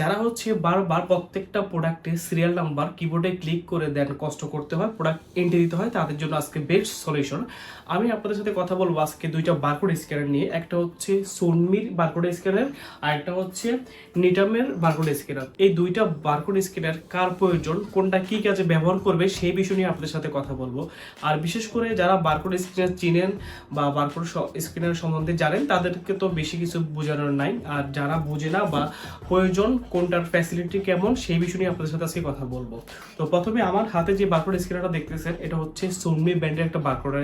যারা হচ্ছে বারবার প্রত্যেকটা প্রোডাক্টে সিরিয়াল নাম্বার কিবোর্ডে ক্লিক করে দেন কষ্ট করতে হয় প্রোডাক্ট এন্ট্রি দিতে হয়, তাদের জন্য আজকে বেস্ট সলিউশন আমি আপনাদের সাথে কথা বলব আজকে দুইটা বারকোড স্ক্যানার নিয়ে, একটা হচ্ছে সোনমির বারকোড স্ক্যানার আর একটা হচ্ছে নিটামের বারকোড স্ক্যানার এই দুইটা বারকোড স্ক্যানার কার প্রয়োজন, কোনটা কি কাজে ব্যবহার করবে সেই বিষয় নিয়ে আপনাদের সাথে কথা বলব। আর বিশেষ করে যারা বারকোড স্ক্যানার চিনেন বা বারকোড স্ক্যানার সম্বন্ধে জানেন, তাদেরকে তো বেশি কিছু বোঝানোর নাই। আর যারা বুঝে না বা প্রয়োজন কোনটার ফ্যাসিলিটি কেমন, সেই বিষয় নিয়ে আপনাদের সাথে আজকে কথা বলব। তো প্রথমে আমার হাতে যে বারকোড স্ক্যানারটা দেখতেছেন, এটা হচ্ছে সোনমি ব্র্যান্ডের একটা বারকোড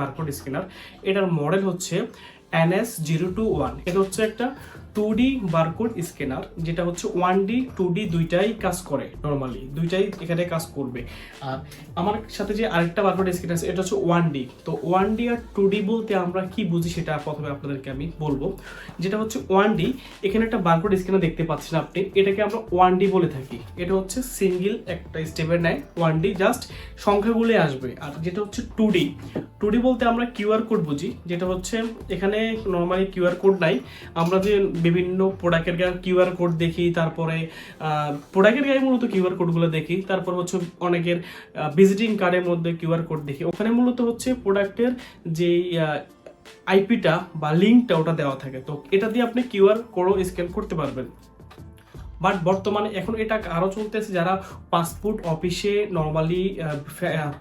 বারকোড স্ক্যানার এটার মডেল হচ্ছে এনএস জিরো টু ওয়ান এটা হচ্ছে একটা টু ডি বারকোড স্ক্যানার যেটা হচ্ছে ওয়ান ডি টু ডি দুইটাই কাজ করে নর্মালি দুইটাই এখানে কাজ করবে। আর আমার সাথে যে আরেকটা বারকোড স্ক্যানার আছে, এটা হচ্ছে ওয়ান ডি তো ওয়ান ডি আর টু ডি বলতে আমরা কি বুঝি সেটা প্রথমে আপনাদেরকে আমি বলব। যেটা হচ্ছে ওয়ান ডি এখানে একটা বারকোড স্ক্যানার দেখতে পাচ্ছেন আপনি। এটাকে আমরা ওয়ান ডি বলে থাকি। এটা হচ্ছে সিঙ্গেল একটা স্টেপের নেয় ওয়ান ডি জাস্ট সংখ্যাগুলো আসবে। আর যেটা হচ্ছে টু ডি টু ডি বলতে আমরা কিউআর কোড বুঝি। যেটা হচ্ছে এখানে নর্মালি কিউআর কোড নাই। আমরা যে বিভিন্ন প্রোডাক্টের গায়ে কিউআর কোড দেখি, তারপরে প্রোডাক্টের গায়ে মূলত কিউআর কোডগুলো দেখি, তারপর হচ্ছে অনেকের ভিজিটিং কার্ডের মধ্যে কিউআর কোড দেখি। ওখানে মূলত হচ্ছে প্রোডাক্টের যেই আইপিটা বা লিঙ্কটা ওটা দেওয়া থাকে। তো এটা দিয়ে আপনি কিউআর কোডও স্ক্যান করতে পারবেন। বাট বর্তমানে এখন এটা আরও চলতেছে, যারা পাসপোর্ট অফিসে নর্মালি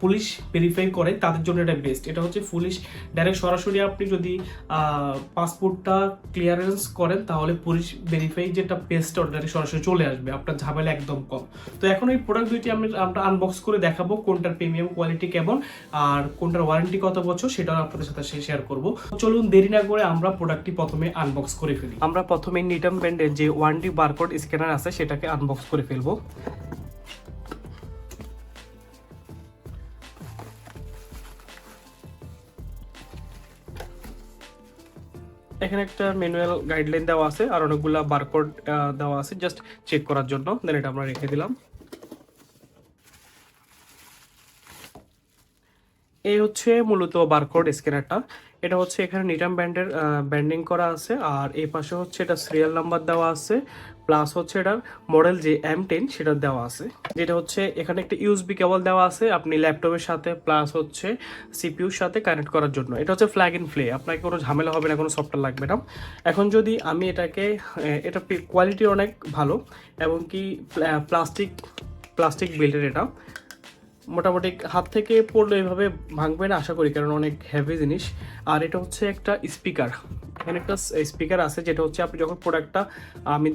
পুলিশ ভেরিফাই করে, তাদের জন্য এটা বেস্ট এটা হচ্ছে পুলিশ ডাইরেক্ট সরাসরি আপনি যদি পাসপোর্টটা ক্লিয়ারেন্স করেন, তাহলে পুলিশ ভেরিফাই যেটা ওটা direct সরাসরি চলে আসবে। আপনার ঝামেলা একদম কম। তো এখন এই প্রোডাক্ট দুইটি আমি, আমরা আনবক্স করে দেখাবো, কোনটার প্রিমিয়াম কোয়ালিটি কেমন, আর কোনটার ওয়ারেন্টি কত বছর, সেটাও আপনাদের সাথে শেয়ার করব। চলুন দেরি না করে আমরা প্রোডাক্টটি প্রথমে আনবক্স করে ফেলি। আমরা প্রথমে নিটাম ব্র্যান্ডের যে ওয়ান ডি বারকোড স্ক্যানার আছে, সেটাকে আনবক্স করে ফেলব। এখানে একটা ম্যানুয়াল গাইডলাইন দেওয়া আছে আর অনেকগুলা বারকোড দেওয়া আছে জাস্ট চেক করার জন্য। দেন এটা আমরা রেখে দিলাম। এই হচ্ছে মূলত বারকোড স্ক্যানারটা এটা হচ্ছে এখানে নিটাম ব্যান্ডের ব্যান্ডিং করা আছে। আর এই পাশে হচ্ছে এটা সিরিয়াল নাম্বার দেওয়া আছে। প্লাস হচ্ছে এটার মডেল যে এম টেন সেটা দেওয়া আছে। যেটা হচ্ছে এখানে একটা ইউএসবি কেবল দেওয়া আছে আপনি ল্যাপটপের সাথে প্লাস হচ্ছে সিপিউর সাথে কানেক্ট করার জন্য। এটা হচ্ছে ফ্ল্যাগ ইন প্লে আপনাকে কোনো ঝামেলা হবে না, কোনো সফটওয়্যার লাগবে না। এখন যদি আমি এটাকে এটা কোয়ালিটি অনেক ভালো, এবং কি প্লাস্টিক প্লাস্টিক বিল্ডের এটা। মোটামুটি হাত থেকে পড়লে এভাবে ভাঙবে না, আশা করি, কারণ অনেক হেভি জিনিস। আর এটা হচ্ছে একটা স্পিকার এখানে একটা স্পিকার আছে, যেটা হচ্ছে আপনি যখন প্রোডাক্টটা আমি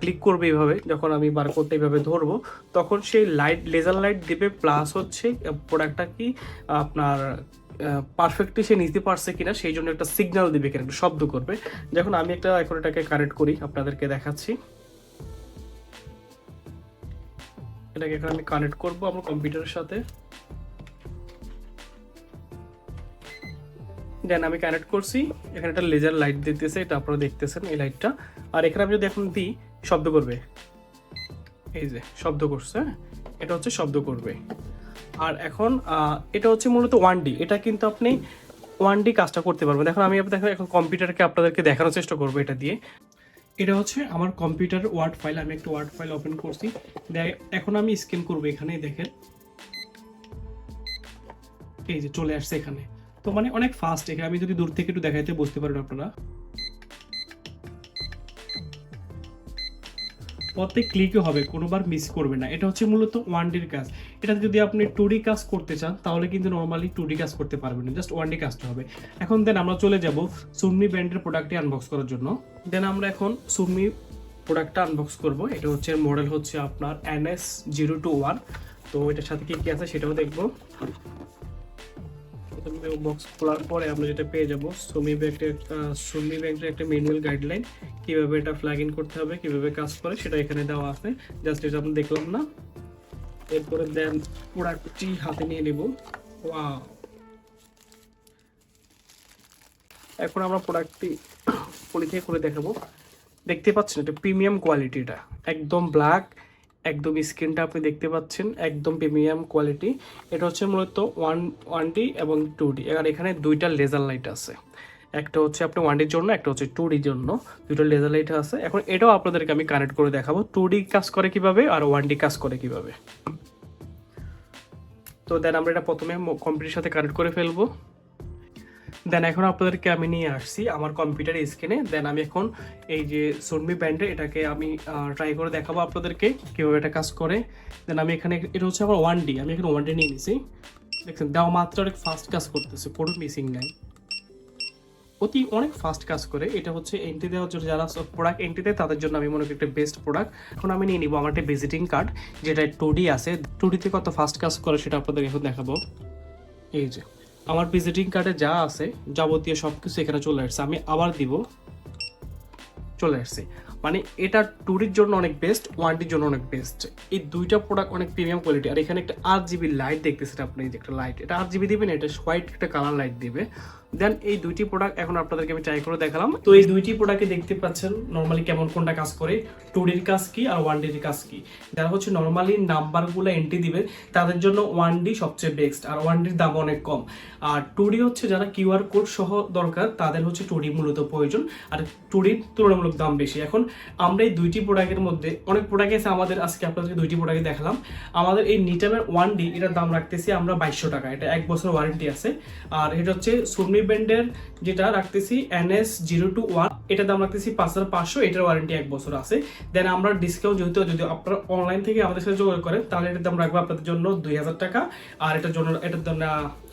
ক্লিক করব এইভাবে, যখন আমি বার করতে এইভাবে ধরবো, তখন সেই লাইট লেজার লাইট দেবে প্লাস হচ্ছে প্রোডাক্টটা কি, আপনার পারফেক্টলি সে নিতে পারছে কিনা, সেই জন্য একটা সিগন্যাল দিবে কিনা, একটা শব্দ করবে। যখন আমি একটা, এখন এটাকে কানেক্ট করি, আপনাদেরকে দেখাচ্ছি। এটাকে এখন আমি কানেক্ট করব আমার কম্পিউটারের সাথে। দেন আমি কানেক্ট করছি, এখানে একটা লেজার লাইট দিতেছে, এটা আপনারা দেখতেছেন এই লাইটটা আর এখানে আমি যদি এখন দিই, শব্দ করবে। এই যে, শব্দ করছে হ্যাঁ? এটা হচ্ছে শব্দ করবে। আর এখন এটা হচ্ছে মূলত ওয়ান ডি এটা কিন্তু আপনি ওয়ান ডি কাজটা করতে পারবেন। দেখুন আমি, দেখো, এখন কম্পিউটারকে আপনাদেরকে দেখানোর চেষ্টা করব এটা দিয়ে। এটা হচ্ছে আমার কম্পিউটার ওয়ার্ড ফাইল আমি একটা ওয়ার্ড ফাইল ওপেন করছি। এখন আমি স্ক্যান করব এখানে দেখেন। এই যে চলে আসছে এখানে। তো মানে অনেক ফাস্ট এখানে, আমি যদি দূর থেকে একটু দেখাইতে বুঝতে পারেন আপনারা। প্রত্যেক ক্লিকও হবে, কোনোবার মিস করবে না। এটা হচ্ছে মূলত ওয়ান ডির কাজ। এটা যদি আপনি টু ডি কাজ করতে চান, তাহলে কিন্তু নর্মালি টু ডি কাজ করতে পারবেন না জাস্ট ওয়ান ডি কাজটা হবে। এখন দেন আমরা চলে যাব সুন্নি ব্র্যান্ডের প্রোডাক্টটি আনবক্স করার জন্য। দেন আমরা এখন সুন্নি প্রোডাক্টটা আনবক্স করব। এটা হচ্ছে মডেল হচ্ছে আপনার এনএস জিরো টু ওয়ান তো এটার সাথে কি কি আছে সেটাও দেখব। বক্স খোলার পরে আমরা যেটা পেয়ে যাব সুমি ব্যাংকের সুমি ব্যাংকের একটা ম্যানুয়াল গাইডলাইন কীভাবে এটা ফ্ল্যাগ ইন করতে হবে, কীভাবে কাজ করে, সেটা এখানে দেওয়া আছে। জাস্ট এটা আমরা দেখলাম না। এরপরে দেন প্রোডাক্টটি হাতে নিয়ে নেব। ওয়াও এখন আমরা প্রোডাক্টটি পরীক্ষা করে দেখাবো। দেখতে পাচ্ছেন এটা প্রিমিয়াম কোয়ালিটি এটা একদম ব্ল্যাক একদম স্ক্রিনটা আপনি দেখতে পাচ্ছেন, একদম প্রিমিয়াম কোয়ালিটি এটা হচ্ছে মূলত ওয়ান ওয়ান এবং টু ডি আর এখানে দুইটা লেজার লাইট আছে। একটা হচ্ছে আপনার ওয়ান ডির জন্য, একটা হচ্ছে টু ডির জন্য। দুটো লেজার লাইট আছে। এখন এটাও আপনাদেরকে আমি কানেক্ট করে দেখাবো। টু ডি কাজ করে কীভাবে আর ওয়ান ডি কাজ করে কীভাবে। তো দেন আমরা এটা প্রথমে কম্পিউটারের সাথে কানেক্ট করে ফেলব। দেন এখন আপনাদেরকে আমি নিয়ে আসছি আমার কম্পিউটার স্ক্রিনে দেন আমি এখন এই যে সোনমি ব্যান্ডে এটাকে আমি ট্রাই করে দেখাবো আপনাদেরকে কীভাবে এটা কাজ করে। দেন আমি এখানে, এটা হচ্ছে আমার ওয়ান ডি আমি এখানে ওয়ান ডি নিয়ে নিছি। দেখছেন, দেওয়া মাত্র অনেক ফাস্ট কাজ করতেছে, কোনো মিসিং নাই। অতি অনেক ফাস্ট কাজ করে। এটা হচ্ছে এন্ট্রি দেওয়ার জন্য যারা প্রোডাক্ট এন্ট্রি দেয়, তাদের জন্য আমি মনে করি একটা বেস্ট প্রোডাক্ট এখন আমি নিয়ে নিবো আমার একটা ভিজিটিং কার্ড যেটা টু ডি আছে। টু ডিতে কত ফাস্ট কাজ করে সেটা আপনাদের এখন দেখাবো। এই যে, আমার ভিজিটিং কার্ডে যা আছে, যাবতীয় সব কিছু এখানে চলে আসছে। আমি আবার দিব, চলে আসছে। মানে এটা টুরির জন্য অনেক বেস্ট ওয়ানটির জন্য অনেক বেস্ট এই দুইটা প্রোডাক্ট অনেক প্রিমিয়াম কোয়ালিটি আর এখানে একটা আট জিবি লাইট দেখতেছেন আপনি যে একটা লাইট এটা আট জিবি দিবেন, এটা হোয়াইট একটা কালার লাইট দিবে। দেন এই দুইটি প্রোডাক্ট এখন আপনাদেরকে আমি ট্রাই করে দেখালাম। তো এই দুইটি প্রোডাক্টে দেখতে পাচ্ছেন নর্মালি কেমন কোনটা কাজ করে? টু ডির কাজ কি আর ওয়ান ডির কাজ কি? যারা হচ্ছে নর্মালি নাম্বারগুলো এন্ট্রি দিবে, তাদের জন্য ওয়ান ডি সবচেয়ে বেস্ট আর ওয়ান ডির দাম অনেক কম। আর টু ডি হচ্ছে যারা কিউআর কোড সহ দরকার, তাদের হচ্ছে টু ডি মূলত প্রয়োজন। আর টু ডির তুলনামূলক দাম বেশি। এখন আমরা এই দুইটি প্রোডাক্টের মধ্যে অনেক প্রোডাক্ট আছে, আমাদের আজকে আপনাদেরকে দুইটি প্রোডাক্ট দেখালাম। আমাদের এই নিটামের ওয়ান ডি এটার দাম রাখতেছি আমরা বাইশশো টাকা। এটা এক বছর ওয়ারেন্টি আছে। আর এটা হচ্ছে সোনি ব্যান্ডের যেটা রাখতেছি এনএস জিরো টু ওয়ান এটার দাম রাখতেছি পাঁচ হাজার পাঁচশো, এটার ওয়ারেন্টি এক বছর আছে। দেন আমরা ডিসকাউন্ট যেহেতু যদি আপনারা অনলাইন থেকে আমাদের সাথে যোগাযোগ করেন, তাহলে এটার দাম রাখব আপনাদের জন্য দুই হাজার টাকা। আর এটার জন্য এটার জন্য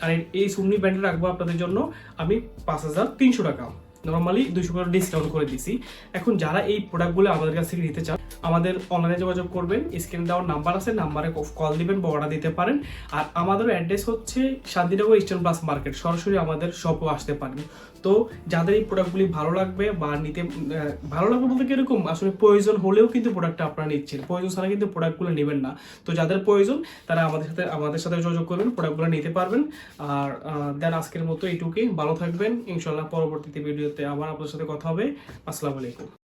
আর এই সুমনি ব্যান্ডে রাখব আপনাদের জন্য আমি পাঁচ হাজার তিনশো টাকা। নর্মালি দুশো করে ডিসকাউন্ট করে দিছি। এখন যারা এই প্রোডাক্টগুলো আমাদের কাছ থেকে নিতে চান আমাদের অনলাইনে যোগাযোগ করবেন স্ক্রিনে দেওয়ার নাম্বার আছে নাম্বারে কল দিবেন বা অর্ডার দিতে পারেন। আর আমাদের অ্যাড্রেস হচ্ছে শান্তিনগর ইস্টার্ন প্লাস মার্কেট সরাসরি আমাদের শপও আসতে পারেন। তো যাদের এই প্রোডাক্টগুলি ভালো লাগবে বা নিতে ভালো লাগবে বলতে কীরকম? আসলে প্রয়োজন হলেও কিন্তু প্রোডাক্টটা আপনারা নিচ্ছেন। প্রয়োজন ছাড়া কিন্তু প্রোডাক্টগুলো নেবেন না। তো যাদের প্রয়োজন, তারা আমাদের সাথে আমাদের সাথে যোগাযোগ করবেন প্রোডাক্টগুলো নিতে পারবেন। আর দেন আজকের মতো এইটুকুই ভালো থাকবেন। ইনশাল্লাহ পরবর্তীতে ভিডিওতে আবার আপনাদের সাথে কথা হবে। আসসালামু আলাইকুম।